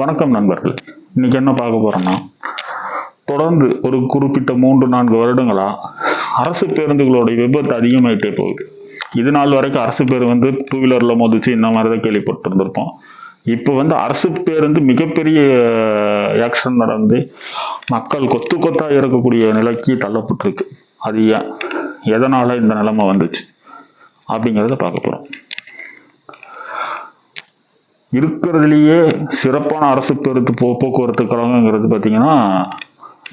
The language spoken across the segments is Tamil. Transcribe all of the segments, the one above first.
வணக்கம் நண்பர்கள். இன்னைக்கு என்ன பார்க்க போறோம்னா தொடர்ந்து ஒரு குறிப்பிட்ட மூன்று நான்கு வருடங்களா அரசு பேருந்துகளோட விபத்து அதிகமாயிட்டே போகுது. இது நாள் வரைக்கும் அரசு பேர் வந்து டூ வீலர்ல மோதிச்சு இந்த மாதிரி தான் கேள்விப்பட்டிருந்திருப்போம். இப்போ வந்து அரசு பேருந்து மிகப்பெரிய ஆக்சிடென்ட் நடந்து மக்கள் கொத்து கொத்தா இருக்கக்கூடிய நிலைக்கு தள்ளப்பட்டிருக்கு. அது ஏன்? எதனால இந்த நிலைமை வந்துச்சு? அப்படிங்கிறத பார்க்க போறோம். இருக்கிறதுலையே சிறப்பான அரசு பேருந்து போ போக்குவரத்து கழகங்கிறது பார்த்தீங்கன்னா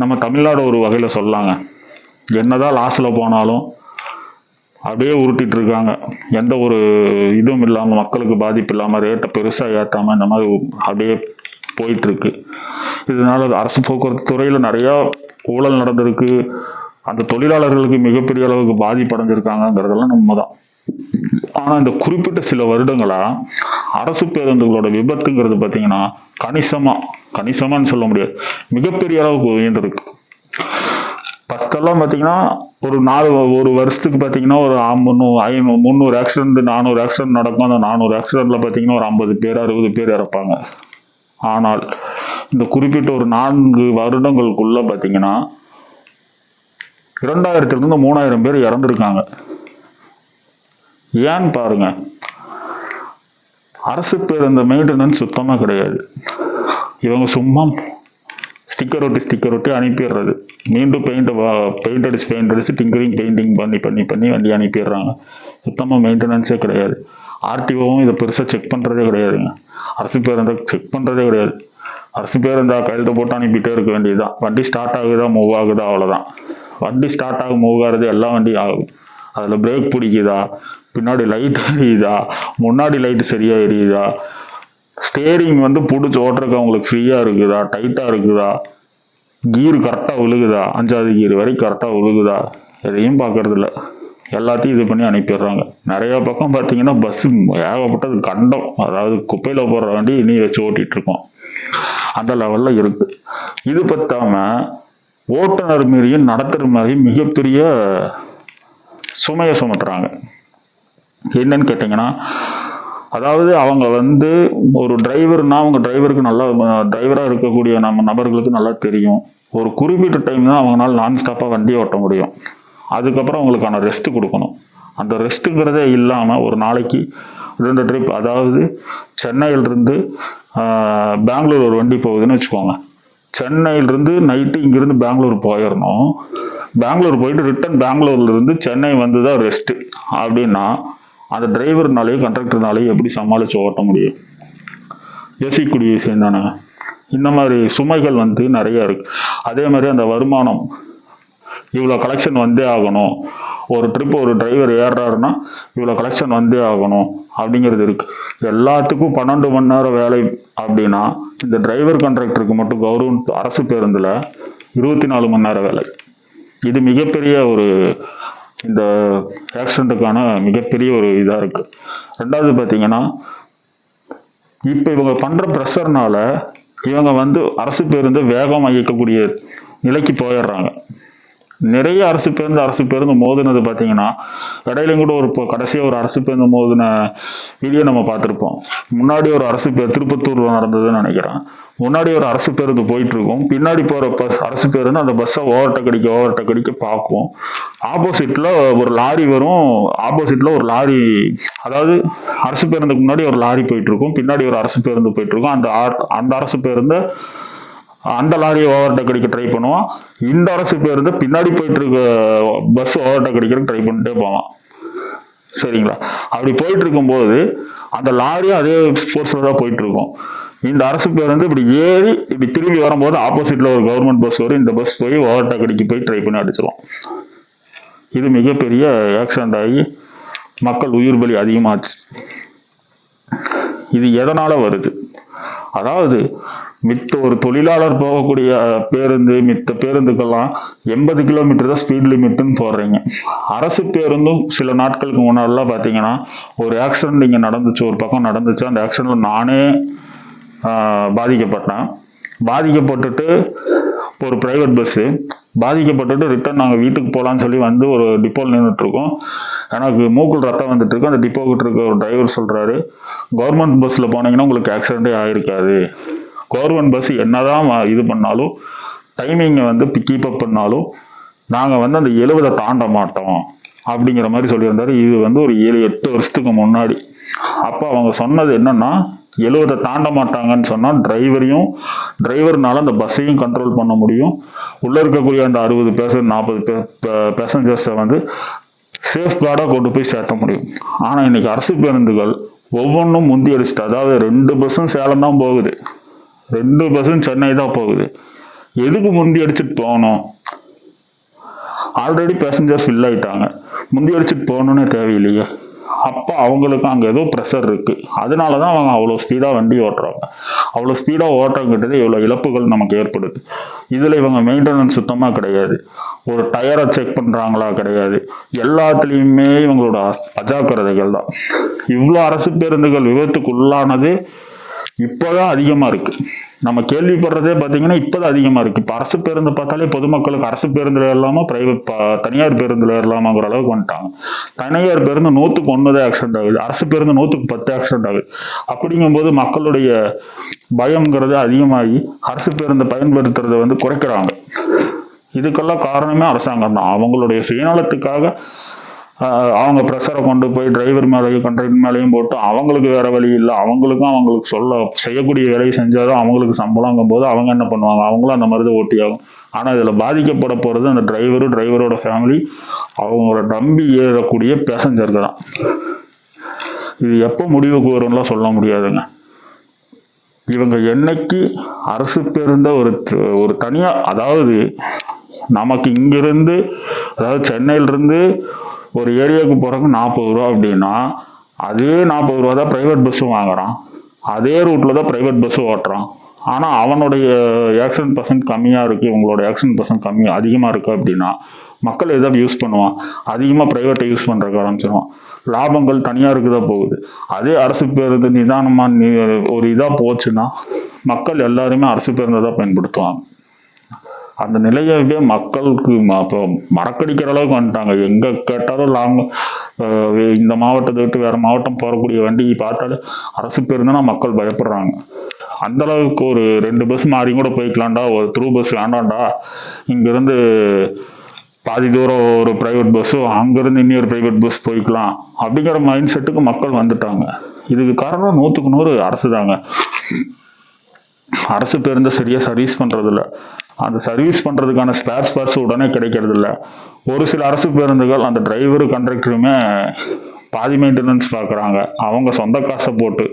நம்ம தமிழ்நாடு ஒரு வகையில் சொல்லலாங்க என்னதான் லாஸில் போனாலும் அப்படியே உருட்டிட்டு இருக்காங்க. எந்த ஒரு இதுவும் இல்லாமல் மக்களுக்கு பாதிப்பு இல்லாமல் ரேட்டை பெருசாக ஏற்றாமல் இந்த மாதிரி அப்படியே போயிட்டுருக்கு இதனால் இதனால அரசு போக்குவரத்து துறையில் நிறையா ஊழல் நடந்திருக்கு. அந்த தொழிலாளர்களுக்கு மிகப்பெரிய அளவுக்கு பாதிப்படைஞ்சிருக்காங்கங்கிறதெல்லாம் தான் ஆனால் இந்த குறிப்பிட்ட சில வருடங்களாக அரசு பேருந்துகளோட விபத்துங்கிறது பாத்தீங்கன்னா கணிசமா கணிசமான்னு சொல்ல முடியாது. மிகப்பெரிய அளவுக்கு உயர்ந்திருக்கு ஃபஸ்ட்டெல்லாம் பார்த்தீங்கன்னா பாத்தீங்கன்னா ஒரு நாலு ஒரு வருஷத்துக்கு பார்த்தீங்கன்னா ஒரு முந்நூறு ஐநூறு முந்நூறு ஆக்சிடென்ட் நானூறு ஆக்சிடென்ட் நடக்கும். அந்த நானூறு ஆக்சிடென்ட்ல பாத்தீங்கன்னா ஒரு ஐம்பது பேர் அறுபது பேர் இறப்பாங்க. ஆனால் இந்த குறிப்பிட்ட ஒரு நான்கு வருடங்களுக்குள்ள பாத்தீங்கன்னா இரண்டாயிரத்துலேருந்து மூணாயிரம் பேர் இறந்துருக்காங்க. ஏன்னு பாருங்க. அரசு பேருந்து மெயின்டெனன்ஸ் சுத்தமாக கிடையாது. இவங்க சும்மா ஸ்டிக்கர் ஒட்டி ஸ்டிக்கர் ஒட்டி அனுப்பிடுறது. மீண்டும் பெயிண்ட் பெயிண்ட் அடிச்சு பெயிண்ட் அடிச்சு டிங்கரிங் பெயிண்டிங் பண்ணி பண்ணி பண்ணி வண்டி அனுப்பிடுறாங்க. சுத்தமாக மெயின்டெனன்ஸே கிடையாது. ஆர்டிஓவும் இதை பெருசாக செக் பண்ணுறதே கிடையாதுங்க. அரசு பேருந்தை செக் பண்ணுறதே கிடையாது. அரசு பேருந்தா கையெழுத்து போட்டு அனுப்பிட்டே இருக்க வேண்டியதுதான். வண்டி ஸ்டார்ட் ஆகுதா மூவ் ஆகுதா அவ்வளோதான் வண்டி ஸ்டார்ட் ஆகும் மூவ் ஆகுறது எல்லா வண்டியும் ஆகும். அதில் பிரேக் பிடிக்குதா? பின்னாடி லைட் எரியுதா? முன்னாடி லைட் சரியாக எரியுதா? ஸ்டேரிங் வந்து பிடிச்சி ஓட்டுறதுக்கு அவங்களுக்கு ஃப்ரீயாக இருக்குதா? டைட்டாக இருக்குதா? கீர் கரெக்டாக விழுகுதா? அஞ்சாவது கீர் வரைக்கும் கரெக்டாக விழுகுதா? எதையும் பார்க்கறதில்ல. எல்லாத்தையும் இது பண்ணி அனுப்பிடுறாங்க. நிறையா பக்கம் பார்த்தீங்கன்னா பஸ் ஏகப்பட்டது கண்டம். அதாவது குப்பையில் போடுற வண்டி இனி வச்சு ஓட்டிகிட்ருக்கோம் அந்த லெவலில் இருக்குது இது பற்றாமல் ஓட்டுநர் மீறியும் நடத்துற மாதிரியும் மிகப்பெரிய சுமையை சுமத்துறாங்க. என்னன்னு கேட்டிங்கன்னா அதாவது அவங்க வந்து ஒரு டிரைவர்னா அவங்க டிரைவருக்கு நல்லா டிரைவராக இருக்கக்கூடிய நம்ம நபர்களுக்கு நல்லா தெரியும். ஒரு குறிப்பிட்ட டைம் தான் அவங்களால நான் ஸ்டாப்பாக வண்டி ஓட்ட முடியும். அதுக்கப்புறம் அவங்களுக்கான ரெஸ்ட்டு கொடுக்கணும். அந்த ரெஸ்ட்டுங்கிறதே இல்லாமல் ஒரு நாளைக்கு ரெண்டு ட்ரிப் அதாவது சென்னையிலிருந்து பெங்களூர் ஒரு வண்டி போகுதுன்னு வச்சுக்கோங்க. சென்னையிலிருந்து நைட்டு இங்கேருந்து பெங்களூர் போயிடணும் பெங்களூர் போயிட்டு ரிட்டன் பெங்களூர்லேருந்து சென்னை வந்து தான் ரெஸ்ட்டு அப்படின்னா அந்த டிரைவர்னாலேயும் கண்டக்டர்னாலேயும் எப்படி சமாளித்து ஓட்ட முடியும்? யோசிக்கக்கூடிய விஷயம் தானே இந்த மாதிரி சுமைகள் வந்து நிறைய இருக்கு. அதே மாதிரி அந்த வருமானம். இவ்வளோ கலெக்ஷன் வந்தே ஆகணும். ஒரு ட்ரிப் ஒரு டிரைவர் ஏறுறாருன்னா இவ்வளோ கலெக்ஷன் வந்தே ஆகணும். அப்படிங்கிறது இருக்குது எல்லாத்துக்கும் பன்னெண்டு மணி நேரம் வேலை அப்படின்னா இந்த டிரைவர் கண்ட்ராக்டருக்கு மட்டும் கவர்மெண்ட் அரசு பேருந்தில் இருபத்தி நாலு மணி நேரம் வேலை. இது மிகப்பெரிய ஒரு இந்த ஆக்சிடென்ட்டுக்கான மிகப்பெரிய ஒரு இதாக இருக்கு. ரெண்டாவது பார்த்தீங்கன்னா இப்போ இவங்க பண்ணுற ப்ரெஷர்னால இவங்க வந்து அரசு பேருந்து வேகமாக இயக்கக்கூடிய நிலைக்கு போயிடுறாங்க. நிறைய அரசு பேருந்து அரசு பேருந்து மோதுனது பார்த்தீங்கன்னா இடையிலும் கூட ஒரு இப்போ கடைசியாக ஒரு அரசு பேருந்து மோதின வீடியோ நம்ம பார்த்துருப்போம். முன்னாடி ஒரு அரசு பேர் திருப்பத்தூரில் நடந்ததுன்னு நினைக்கிறேன். முன்னாடி ஒரு அரசு பேருந்து போயிட்டு இருக்கும் பின்னாடி போற பஸ் அரசு பேருந்து அந்த பஸ்ஸை ஓவர்டேக் அடிக்க ஓவர்டேக் அடிக்க பார்க்கும் ஆப்போசிட்ல ஒரு லாரி வரும். ஆப்போசிட்ல ஒரு லாரி அதாவது அரசு பேருந்துக்கு முன்னாடி ஒரு லாரி போயிட்டு இருக்கும் பின்னாடி ஒரு அரசு பேருந்து போயிட்டு இருக்கும் அந்த அந்த அரசு பேருந்து அந்த லாரியை ஓவர்டேக் அடிக்க ட்ரை பண்ணுவான். இந்த அரசு பேருந்து பின்னாடி போயிட்டு இருக்க பஸ் ஓவர்டேக் அடிக்கிறதுக்கு ட்ரை பண்ணிட்டே போவான். சரிங்களா? அப்படி போயிட்டு இருக்கும்போது அந்த லாரியும் அதே ஸ்போர்ட்ஸ்ல தான் போயிட்டு இருக்கும் இந்த அரசு பேருந்து இப்படி ஏறி இப்படி திரும்பி வரும்போது ஆப்போசிட்ல ஒரு கவர்மெண்ட் பஸ் வரும். இந்த பஸ் போய் ஓவர்டேக் அடிக்க போய் ட்ரை பண்ணி அடிச்சிடும் இது மிகப்பெரிய ஆக்சிடென்ட் ஆகி மக்கள் உயிர் பலி அதிகமாச்சு. இது எதனால வருது? அதாவது மித்த ஒரு தொழிலாளர் போகக்கூடிய பேருந்து மித்த பேருந்துக்கெல்லாம் எண்பது கிலோமீட்டர் தான் ஸ்பீட் லிமிட்னு போடுறீங்க. அரசு பேருந்தும் சில நாட்களுக்கு முன்னாடிலாம் பார்த்தீங்கன்னா ஒரு ஆக்சிடென்ட் இங்கே நடந்துச்சு ஒரு பக்கம் நடந்துச்சு. அந்த ஆக்சிடென்ட்ல நானே பாதிக்கப்பட்டேன். பாதிக்கப்பட்டுட்டு ஒரு பிரைவேட் பஸ்ஸு பாதிக்கப்பட்டுட்டு ரிட்டர்ன் நாங்கள் வீட்டுக்கு போகலான்னு சொல்லி வந்து ஒரு டிப்போவில் நின்றுட்டுருக்கோம் எனக்கு மூக்குள் ரத்தம் வந்துட்டு இருக்கு அந்த டிப்போ கிட்ட இருக்க ஒரு டிரைவர் சொல்கிறாரு கவர்மெண்ட் பஸ்ஸில் போனீங்கன்னா உங்களுக்கு ஆக்சிடென்ட்டே ஆகிருக்காது கவர்மெண்ட் பஸ் என்னதான் இது பண்ணாலும் டைமிங்கை வந்து கீப் அப் பண்ணாலும் நாங்கள் வந்து அந்த எழுவதை தாண்ட மாட்டோம். அப்படிங்கிற மாதிரி சொல்லியிருந்தாரு. இது வந்து ஒரு ஏழு எட்டு வருஷத்துக்கு முன்னாடி. அப்போ அவங்க சொன்னது என்னன்னா எழுவதை தாண்ட மாட்டாங்கன்னு சொன்னால் டிரைவரையும் டிரைவர்னால அந்த பஸ்ஸையும் கண்ட்ரோல் பண்ண முடியும். உள்ளே இருக்கக்கூடிய அந்த அறுபது பேசஞ்சர் நாற்பது பேசஞ்சர்ஸை வந்து சேஃப்கார்டாக கொண்டு போய் சேர்த்த முடியும். ஆனால் இன்னைக்கு அரசு பேருந்துகள் ஒவ்வொன்றும் முந்தி அடிச்சிட்டு அதாவது ரெண்டு பஸ்ஸும் சேலம் தான் போகுது. ரெண்டு பஸ்ஸும் சென்னை தான் போகுது. எதுக்கு முந்தி அடிச்சுட்டு போகணும்? ஆல்ரெடி பேசஞ்சர் ஃபில் ஆகிட்டாங்க முந்தி அடிச்சுட்டு போகணுன்னே தேவையில்லையே அப்போ அவங்களுக்கு அங்கே ஏதோ ப்ரெஷர் இருக்குது அதனால தான் அவங்க அவ்வளோ ஸ்பீடாக வண்டி ஓட்டுறாங்க. அவ்வளோ ஸ்பீடாக ஓட்டுறங்கிட்டது இவ்வளோ இழப்புகள் நமக்கு ஏற்படுது. இதில் இவங்க மெயின்டெனன்ஸ் சுத்தமாக கிடையாது. ஒரு டயரை செக் பண்ணுறாங்களா கிடையாது. எல்லாத்துலேயுமே இவங்களோட அஸ்- அஜாக்கிரதைகள் தான் இவ்வளோ அரசு பேருந்துகள் விபத்துக்குள்ளானது இப்போதான் அதிகமாக இருக்குது நம்ம கேள்விப்படுறதே பார்த்தீங்கன்னா இப்போதான் அதிகமாக இருக்குது இப்போ அரசு பேருந்து பார்த்தாலே பொதுமக்களுக்கு அரசு பேருந்தில் ஏறலாமா பிரைவேட் தனியார் பேருந்தில் ஏறலாமாங்கிற அளவுக்கு வந்துட்டாங்க. தனியார் பேருந்து நூற்றுக்கு ஒன்று தான் ஆக்சிடென்ட் ஆகுது. அரசு பேருந்து நூற்றுக்கு பத்து ஆக்சிடென்ட் ஆகுது. அப்படிங்கும்போது மக்களுடைய பயம்ங்கிறது அதிகமாகி அரசு பேருந்தை பயன்படுத்துறதை வந்து குறைக்கிறாங்க. இதுக்கெல்லாம் காரணமே அரசாங்கம் தான். அவங்களுடைய சுயநலத்துக்காக அவங்க ப்ரெஷரை கொண்டு போய் டிரைவர் மேலேயும் கண்டக்டர் மேலேயும் போட்டு அவங்களுக்கு வேற வழி இல்லை. அவங்களுக்கும் அவங்களுக்கு சொல்ல செய்யக்கூடிய வேலையை செஞ்சாலும் அவங்களுக்கு சம்பளங்கும் போது அவங்க என்ன பண்ணுவாங்க? அவங்களும் அந்த மாதிரி தான் ஓட்டி ஆகும் ஆனால் இதில் பாதிக்கப்பட போகிறது அந்த டிரைவரு டிரைவரோட ஃபேமிலி அவங்களோட நம்பி ஏறக்கூடிய பேசஞ்சர்கள் தான். இது எப்போ முடிவுக்கு வரும்லாம் சொல்ல முடியாதுங்க. இவங்க என்னைக்கு அரசு பேருந்த ஒரு ஒரு தனியாக அதாவது நமக்கு இங்கிருந்து அதாவது சென்னையிலிருந்து ஒரு ஏரியாவுக்கு போகிறவங்க நாற்பது ரூபா அப்படின்னா அதே நாற்பது ரூபா தான் பிரைவேட் பஸ்ஸும் வாங்குறான். அதே ரூட்ல தான் பிரைவேட் பஸ்ஸும் ஓட்டுறான். ஆனால் அவனுடைய ஆக்சிடென்ட் பர்சன்ட் கம்மியாக இருக்குது உங்களோட ஆக்சிடென்ட் பர்சன்ட் கம்மி அதிகமாக இருக்குது அப்படின்னா மக்கள் எதாவது யூஸ் பண்ணுவான்? அதிகமாக ப்ரைவேட்டை யூஸ் பண்ணுறக்கு ஆரம்பிச்சிருவான். லாபங்கள் தனியாருக்கு தான் போகுது. அதே அரசு பேருந்து நிதானமாக ஒரு இதாக போச்சுன்னா மக்கள் எல்லாருமே அரசு பேருந்தை தான் பயன்படுத்துவாங்க. அந்த நிலையவே மக்களுக்கு ம- இப்போ மறக்கடிக்கிற அளவுக்கு வந்துட்டாங்க. எங்க கேட்டாலும் லாங் இந்த மாவட்டத்தை விட்டு வேற மாவட்டம் போகக்கூடிய வண்டி பார்த்தாலே அரசு பேருந்துனா மக்கள் பயப்படுறாங்க. அந்த அளவுக்கு ஒரு ரெண்டு பஸ் மாறி கூட போய்க்கலாம்டா. ஒரு த்ரூ பஸ் வேண்டாம்டா. இங்கிருந்து பாதி தூரம் ஒரு பிரைவேட் பஸ்ஸோ அங்கிருந்து இன்னொரு பிரைவேட் பஸ் போய்க்கலாம். அப்படிங்கிற மைண்ட் செட்டுக்கு மக்கள் வந்துட்டாங்க. இதுக்கு காரணம் நூற்றுக்கு நூறு அரசு தாங்க அரசு பேருந்தை சரியாக சர்வீஸ் பண்ணுறதில்ல அந்த சர்வீஸ் பண்ணுறதுக்கான ஸ்பேர் ஸ்பேர்ஸ் உடனே கிடைக்கிறது இல்லை ஒரு சில அரசு பேருந்துகள் அந்த டிரைவரு கண்டக்டருமே பாதி மெயின்டெனன்ஸ் பார்க்குறாங்க அவங்க சொந்த காசை போட்டு.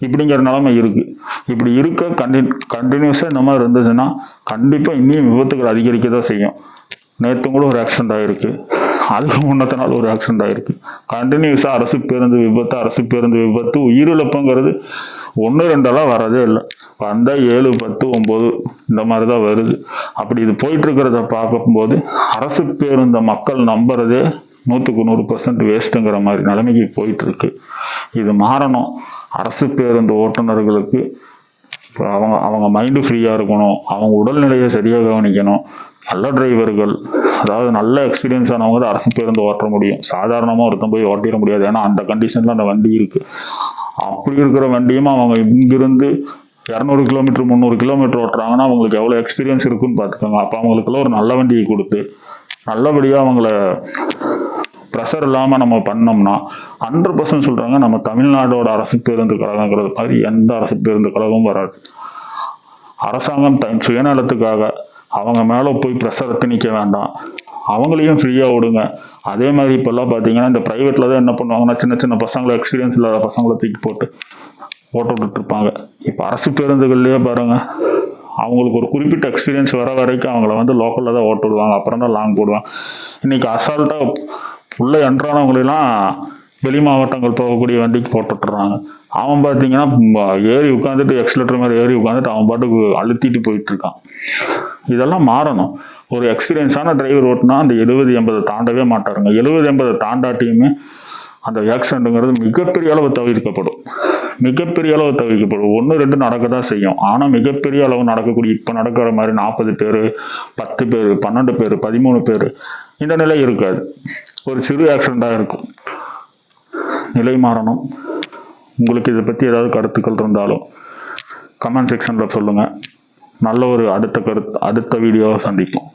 இப்படிங்கிற நிலைமை இருக்குது இப்படி இருக்க கண்டி கண்டினியூஸாக இந்த மாதிரி இருந்துச்சுன்னா கண்டிப்பாக இன்னும் விபத்துகள் அதிகரிக்க தான் செய்யும். நேற்று கூட ஒரு ஆக்சிடென்ட் ஆகிருக்கு அதுக்கு முன்னத்த நாள் ஒரு ஆக்சிடென்ட் ஆகிருக்கு கண்டினியூஸாக அரசு பேருந்து விபத்து அரசு பேருந்து விபத்து உயிரிழப்புங்கிறது ஒன்று ரெண்டெல்லாம் வரதே இல்லை. வந்தால் ஏழு பத்து ஒம்பது இந்த மாதிரி தான் வருது. அப்படி இது போயிட்டுருக்கிறத பார்க்கும்போது அரசு பேருந்த மக்கள் நம்புறதே நூற்றுக்கு நூறு பர்சன்ட் வேஸ்ட்டுங்கிற மாதிரி நிலைமைக்கு போயிட்டுருக்கு. இது மாறணும். அரசு பேருந்து ஓட்டுநர்களுக்கு அவங்க அவங்க மைண்டு ஃப்ரீயாக இருக்கணும். அவங்க உடல்நிலையை சரியாக கவனிக்கணும். நல்ல டிரைவர்கள் அதாவது நல்ல எக்ஸ்பீரியன்ஸ் ஆனவங்க தான் அரசு பேருந்து ஓட்ட முடியும். சாதாரணமாக ஒருத்தன் போய் ஓட்டிட முடியாது. ஏன்னா அந்த கண்டிஷனில் அந்த வண்டி இருக்குது அப்படி இருக்கிற வண்டியும் அவங்க இங்கிருந்து இரநூறு கிலோமீட்டர் முந்நூறு கிலோமீட்டர் ஓட்டுறாங்கன்னா அவங்களுக்கு எவ்வளோ எக்ஸ்பீரியன்ஸ் இருக்குன்னு பார்த்துக்கோங்க. அப்போ அவங்களுக்குள்ள ஒரு நல்ல வண்டியை கொடுத்து நல்லபடியாக அவங்கள ப்ரெஷர் இல்லாமல் நம்ம பண்ணோம்னா ஹண்ட்ரட் பர்சன்ட் சொல்கிறாங்க நம்ம தமிழ்நாடோட அரசு பேருந்து கழகங்கிறது மாதிரி எந்த அரசு பேருந்து கழகமும் வராது. அரசாங்கம் தன் சுயநலத்துக்காக அவங்க மேலே போய் ப்ரெஷர் திணிக்க வேண்டாம். அவங்களையும் ஃப்ரீயாக விடுங்க. அதே மாதிரி இப்போல்லாம் பார்த்தீங்கன்னா இந்த ப்ரைவேட்டில் தான் என்ன பண்ணுவாங்கன்னா சின்ன சின்ன பசங்களை எக்ஸ்பீரியன்ஸ் இல்லாத பசங்களை தூக்கி போட்டு ஓட்ட விட்டுட்ருப்பாங்க இப்போ அரசு பேருந்துகள்லேயே பாருங்கள் அவங்களுக்கு ஒரு குறிப்பிட்ட எக்ஸ்பீரியன்ஸ் வர வரைக்கும் அவங்கள வந்து லோக்கலில் தான் ஓட்டு விடுவாங்க. அப்புறம் தான் லாங் போடுவாங்க. இன்றைக்கி அசால்ட்டாக உள்ளே என்றானவங்களெல்லாம் வெளி மாவட்டங்கள் போகக்கூடிய வண்டிக்கு போட்டுட்றாங்க அவன் பார்த்தீங்கன்னா ஏறி உட்காந்துட்டு எக்ஸலேட்டர் மாதிரி ஏறி உட்காந்துட்டு அவன் பாட்டுக்கு அழுத்திட்டு போயிட்டு இருக்கான் இதெல்லாம் மாறணும். ஒரு எக்ஸ்பீரியன்ஸான டிரைவர் ஓட்டினா அந்த எழுபது எண்பதை தாண்டவே மாட்டாருங்க. எழுபது எண்பதை தாண்டாட்டியுமே அந்த ஆக்சிடென்ட்டுங்கிறது மிகப்பெரிய அளவு தவிர்க்கப்படும். மிகப்பெரிய அளவு தவிர்க்கப்படும். ஒன்று ரெண்டு நடக்க தான் செய்யும். ஆனால் மிகப்பெரிய அளவு நடக்கக்கூடிய இப்போ நடக்கிற மாதிரி நாற்பது பேர் பத்து பேர் பன்னெண்டு பேர் பதிமூணு பேர் இந்த நிலை இருக்காது. ஒரு சிறு ஆக்சிடெண்ட்டாக இருக்கும். நிலை மாறணும். உங்களுக்கு இதை பற்றி ஏதாவது கருத்துக்கள் இருந்தாலும் கமெண்ட் செக்ஷனில் சொல்லுங்கள் நல்ல ஒரு அடுத்த கருத்து அடுத்த வீடியோவை சந்திப்போம்.